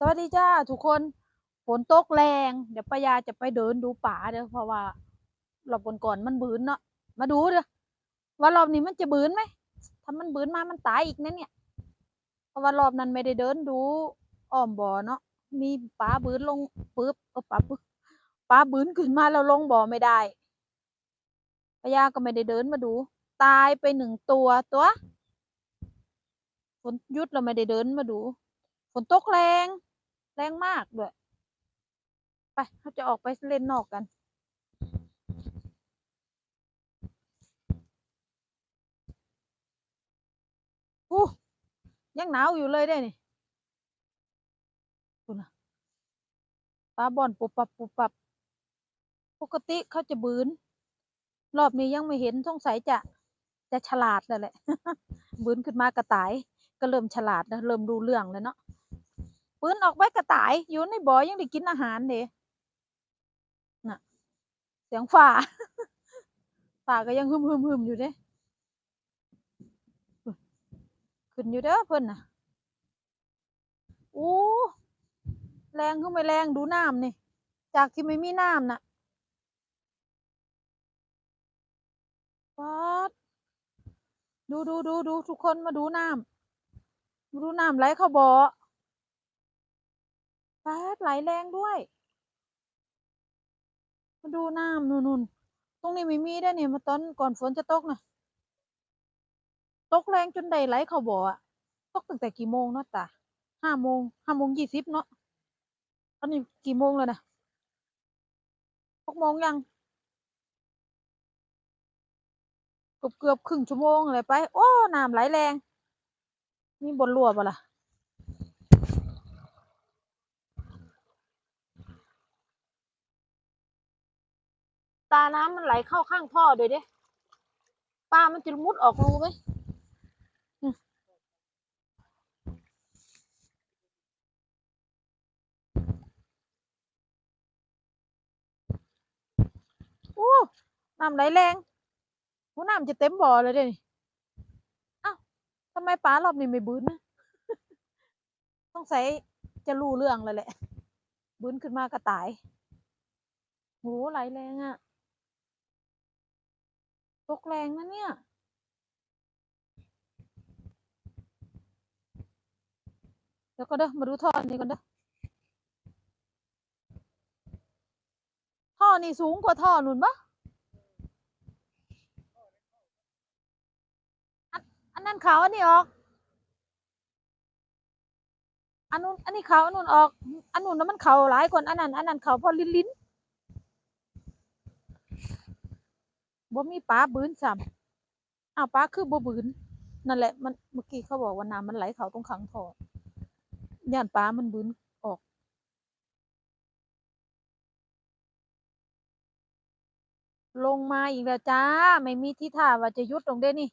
สวัสดีจ้าทุกคนฝนตกแรง เดี๋ยวป้ายาจะไปเดินดูป่าเด้อเพราะว่า รอบก่อนๆมันบืนเนาะมาดูเด้อว่ารอบนี้มันจะบืนไหมถ้ามันบืนมามันตายอีกนะเนี่ย เพราะว่ารอบนั้นไม่ได้เดินดูอ้อมบ่อเนาะมีปลาบืนลงปึ๊บเออปลาปึ๊บปลาบืนขึ้นมาแล้วลงบ่อไม่ได้ป้ายาก็ไม่ได้เดินมาดู ตายไปหนึ่งตัวตัวฝนหยุดเราไม่ได้เดินมาดู นตกแรง แรงมากด้วย ไปเขาจะออกไปเล่นนอกกัน อู้ยังหนาวอยู่เลยได้นี่ดูนะตาบอนปุบปับปุบปับ ปกติเขาจะบืน รอบนี้ยังไม่เห็นสงสัยจะ จะฉลาดแล้วแหละบืนขึ้นมากระต่าย ก็เริ่มฉลาดแล้วเริ่มรู้เรื่องแล้วเนาะ ปืนออกไปกระต่าย อยู่ในบ่อยังได้กินอาหารเด้น่ะ เสียงฝ่าฝ่าก็ยังฮึมฮึมฮึมอยู่เด้ขึ้นอยู่เด้อเพิ่นน่ะอู้แรงขึ้นไม่แรงดูน้ำนี่ จากที่ไม่มีน้ำน่ะป๊าดดูดูดูดูทุกคนมาดูน้ำดูน้ำไหลเข้าบ่อ ป๊าดไหลแรงด้วย มาดูน้ำนู่นนู่นตรงนี้ไม่มีได้เนี่ยมาตอนก่อนฝนจะตกนะตกแรงจนได้ไหลเขาบ่ออะตกตั้งแต่กี่โมงเนาะตาห้าโมงห้าโมงยี่สิบเนาะตอนนี้กี่โมงแล้วนะหกโมงยังเกือบเกือบครึ่งชั่วโมงเลยไป โอ้น้ำไหลแรง มีบนรั่วปะล่ะาน้ำมันไหลเข้าข้างท่อด้วยเด้ปลามันจะมุดออกรูไหมโอ้น้ำไหลแรงโอ้น้ำจะเต็มบ่อเลยเด้นี่เอ้าทำไมปลารอบนี้ไม่บืนนะต้องใส่จะรู้เรื่องแล้วแหละบืนขึ้นมากระต่ายโหไหลแรงอะ ตกแรงนะเนี่ย เดี๋ยวก็เด้อมาดูท่อนี้ก่อนเด้อท่อนี่สูงกว่าท่อนุ่นปะอันอันนั้นขาวอันนี้ออก อันนู้นอันนี้ขาวอันนู้นออก อันนู้นแล้วมันเขาหลายคนอันนั้น อันนั้นเขาพอลิ้นลิ้น บ่มีปลาบืนซ้ำอ้าวปลาคือบ่บืนนั่นแหละมันเมื่อกี้เขาบอกว่าน้ำมันไหลเขาตรงขังท่อย่านปลามันบืนออกลงมาอีกแล้วจ้า ไม่มีที่ท่าว่าจะยุดตรงเด้นี่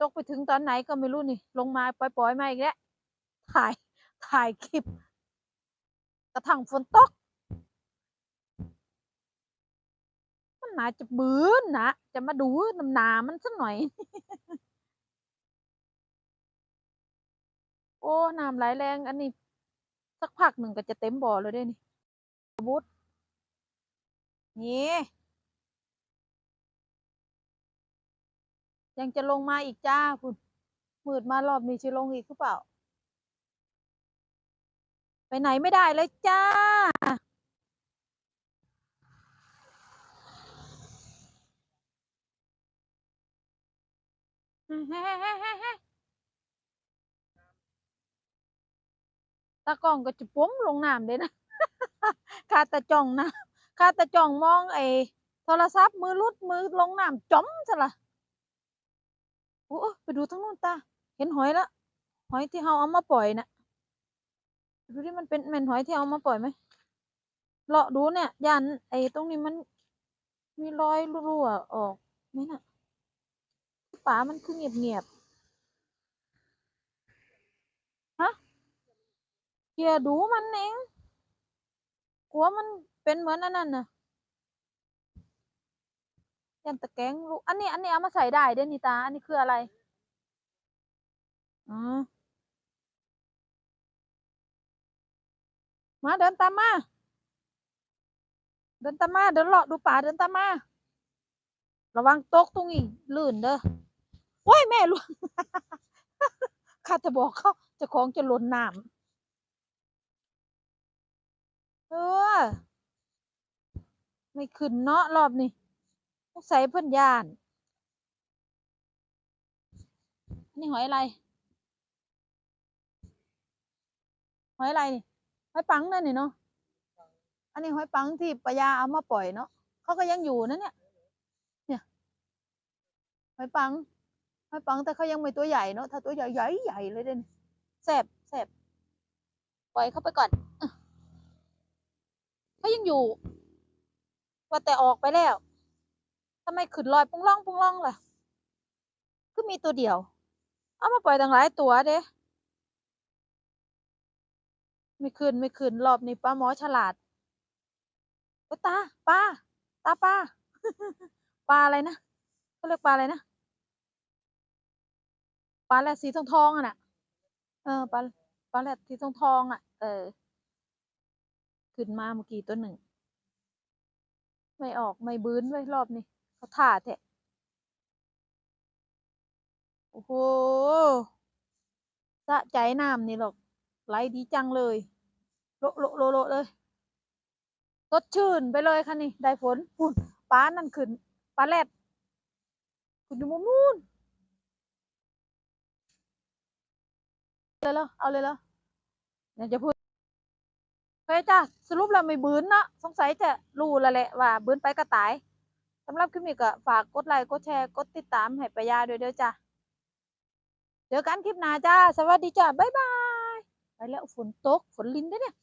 ตกไปถึงตอนไหนก็ไม่รู้นี่ ลงมาปล่อยๆมาอีกแล้ว ถ่าย ถ่ายคลิป กระทั่งฝนตก นน่าจะบืนนะจะมาดูน้ำหนามันสักหน่อย โอ้น้ำไหลแรง อันนี้ สักพักหนึ่งก็จะเต็มบ่อเลยด้นี่บุดนี่ยังจะลงมาอีกจ้าคุณมืดมารอบนี้จะลงอีกหรือเปล่า ไปไหนไม่ได้เลยจ้า ตากล้องก็จะป้มลงน้ำเลยนะคาตาจ้องนะคาตาจ้องมองไอ้โทรศัพท์มือลุดมือลงน้ำจมซะละโอ้ไปดูทั้งนู้นตา เห็นหอยละหอยที่เขาเอามาปล่อยนะดูดิมันเป็นแม่นหอยที่เอามาปล่อยไหมเลาะดูเนี่ยยันไอ้ตรงนี้มันมีรอยรั่วออกไหมน่ะ ป่ามันคือเงียบๆฮะเกียดูมันเองกลัวมันเป็นเหมือนอันนั้นนะยันตะแกงลูกอันนี้ อันนี้เอามาใส่ได้เด้นี่ตา อันนี้คืออะไรอ๋อมาเดินตามมา เดินตามมา เดินเลาะดูป่าเดินตามมา ระวังตกตรงนี้ลื่นเด้อ โอ้ยแม่ล่วงข้าจะบอกเขาจะของจะหล่นน้ำเออ ไม่ขึ้นเนาะรอบนี้สงสัยเพิ่นยาน นี่หอยอะไร หอยอะไรนี่หอยปังนั่นนี่เนาะ อันนี้หอยปังที่ปยาเอามาปล่อยเนาะเขาก็ยังอยู่นะเนี่ย เนี่ย หอยปัง หอยปังแต่เขายังไม่ตัวใหญ่เนาะถ้าตัวใหญ่ใหญ่ใหญ่เลยเด่นแสบแสบปล่อยเขาไปก่อนเขายังอยู่ ว่าแต่ออกไปแล้วทำไมขึ้นลอยปุ้งล่องปุ้งล่องล่ะคือมีตัวเดียว เอามาปล่อยตั้งหลายตัวเด้ไม่ขึ้นไม่ขึ้นรอบนี้ป้าหมอฉลาดโอตาปลาตาปลาปลาอะไรนะเขาเรียกปลาอะไรนะ ปลาแรดสีทองทองๆอะนะเออปลาปลาแรดสีทองทองอะ เออ ขึ้นมาเมื่อกี้ตัวหนึ่ง ไม่ออกไม่บื้นไว้ยรอบนี้เขาท่าแทะโอ้โหสะใจน้ำนี่หรอกไหลดีจังเลย โลโลโลโลเลยสดชื่นไปเลยค่ะนี่ ได้ฝนปุ่นปลานั่นขึ้นปลาแรดขึ้นอยู่มุมนู้น เลยเหรอเอาเลยเหรอเนี่ยจะพูดเฮ้ยจ้าสรุปแล้วไม่บืนเนาะสงสัยจะรู้แล้วแหละว่าบืนไปก็ตายสำหรับคลิปนี้ก็ฝากกดไลค์กดแชร์กดติดตามให้ปายาด้วยเด้อจ้าเจอกันคลิปหน้าจ้า สวัสดีจ้าบ๊ายบายไปแล้วฝนตกฝนลินเด้เนี่ย